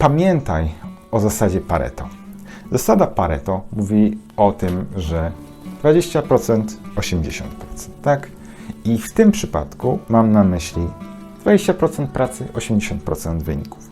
Pamiętaj o zasadzie Pareto. Zasada Pareto mówi o tym, że 20%, 80%, tak? I w tym przypadku mam na myśli 20% pracy, 80% wyników.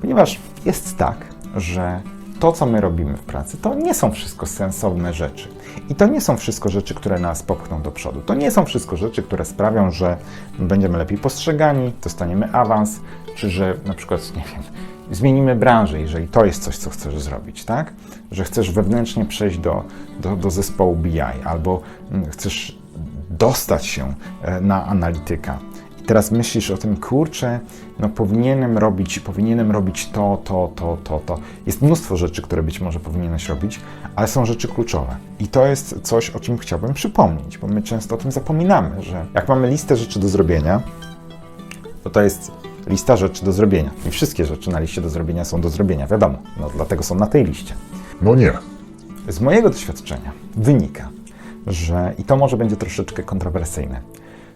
Ponieważ jest tak, że to, co my robimy w pracy, to nie są wszystko sensowne rzeczy. I to nie są wszystko rzeczy, które nas popchną do przodu. To nie są wszystko rzeczy, które sprawią, że będziemy lepiej postrzegani, dostaniemy awans, czy że na przykład, nie wiem, zmienimy branżę, jeżeli to jest coś, co chcesz zrobić, tak? Że chcesz wewnętrznie przejść do, do, do zespołu BI albo mm, chcesz dostać się e, na analityka. I teraz myślisz o tym, kurczę, no powinienem robić, powinienem robić to, to, to, to, to. Jest mnóstwo rzeczy, które być może powinieneś robić, ale są rzeczy kluczowe. I to jest coś, o czym chciałbym przypomnieć, bo my często o tym zapominamy, że jak mamy listę rzeczy do zrobienia, to to jest lista rzeczy do zrobienia. I wszystkie rzeczy na liście do zrobienia są do zrobienia, wiadomo, no dlatego są na tej liście. No nie. Z mojego doświadczenia wynika, że, i to może będzie troszeczkę kontrowersyjne,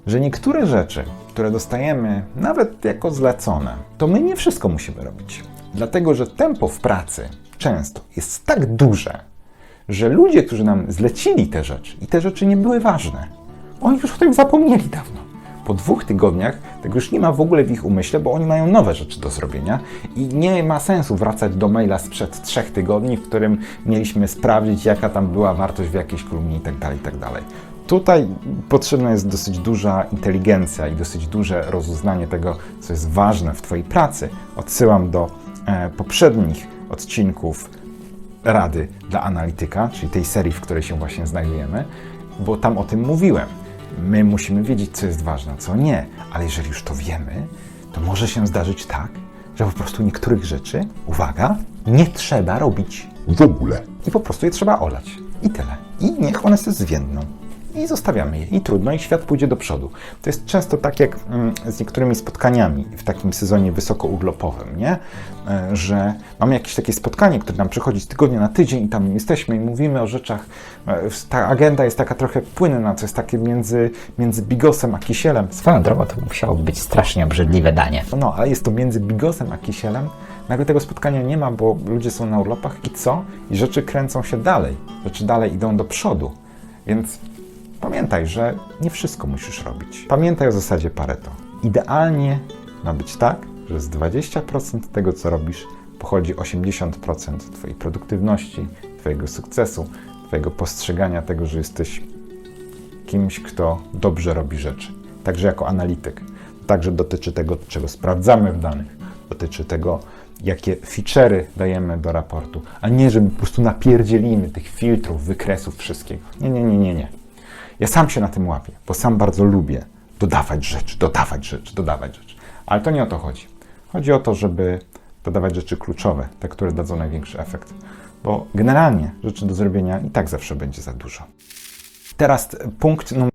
że niektóre rzeczy, które dostajemy nawet jako zlecone, to my nie wszystko musimy robić. Dlatego, że tempo w pracy często jest tak duże, że ludzie, którzy nam zlecili te rzeczy i te rzeczy nie były ważne, oni już o tym zapomnieli dawno. Po dwóch tygodniach tego już nie ma w ogóle w ich umyśle, bo oni mają nowe rzeczy do zrobienia i nie ma sensu wracać do maila sprzed trzech tygodni, w którym mieliśmy sprawdzić, jaka tam była wartość w jakiejś kolumnie itd. itd. Tutaj potrzebna jest dosyć duża inteligencja i dosyć duże rozeznanie tego, co jest ważne w Twojej pracy. Odsyłam do e, poprzednich odcinków Rady dla Analityka, czyli tej serii, w której się właśnie znajdujemy, bo tam o tym mówiłem. My musimy wiedzieć, co jest ważne, a co nie, ale jeżeli już to wiemy, to może się zdarzyć tak, że po prostu niektórych rzeczy, uwaga, nie trzeba robić W ogóle. i po prostu je trzeba olać. I tyle. I niech one sobie zwiędną. I zostawiamy je. I trudno, i świat pójdzie do przodu. To jest często tak jak mm, z niektórymi spotkaniami w takim sezonie wysokourlopowym, nie? E, Że mamy jakieś takie spotkanie, które nam przychodzi z tygodnia na tydzień i tam jesteśmy i mówimy o rzeczach. e, Ta agenda jest taka trochę płynna, to jest takie między, między bigosem a kisielem. Swoją drogą to musiało być strasznie obrzydliwe danie. No, ale jest to między bigosem a kisielem. Nagle tego spotkania nie ma, bo ludzie są na urlopach i co? I rzeczy kręcą się dalej. Rzeczy dalej idą do przodu. Więc pamiętaj, że nie wszystko musisz robić. Pamiętaj o zasadzie Pareto. Idealnie ma być tak, że z 20% tego, co robisz, pochodzi 80% Twojej produktywności, Twojego sukcesu, Twojego postrzegania tego, że jesteś kimś, kto dobrze robi rzeczy. Także jako analityk. Także dotyczy tego, czego sprawdzamy w danych. Dotyczy tego, jakie feature'y dajemy do raportu, a nie, że po prostu napierdzielimy tych filtrów, wykresów, wszystkiego. Nie, nie, nie, nie, nie. Ja sam się na tym łapię, bo sam bardzo lubię dodawać rzeczy, dodawać rzeczy, dodawać rzeczy. Ale to nie o to chodzi. Chodzi o to, żeby dodawać rzeczy kluczowe, te, które dadzą największy efekt. Bo generalnie rzeczy do zrobienia i tak zawsze będzie za dużo. Teraz punkt numer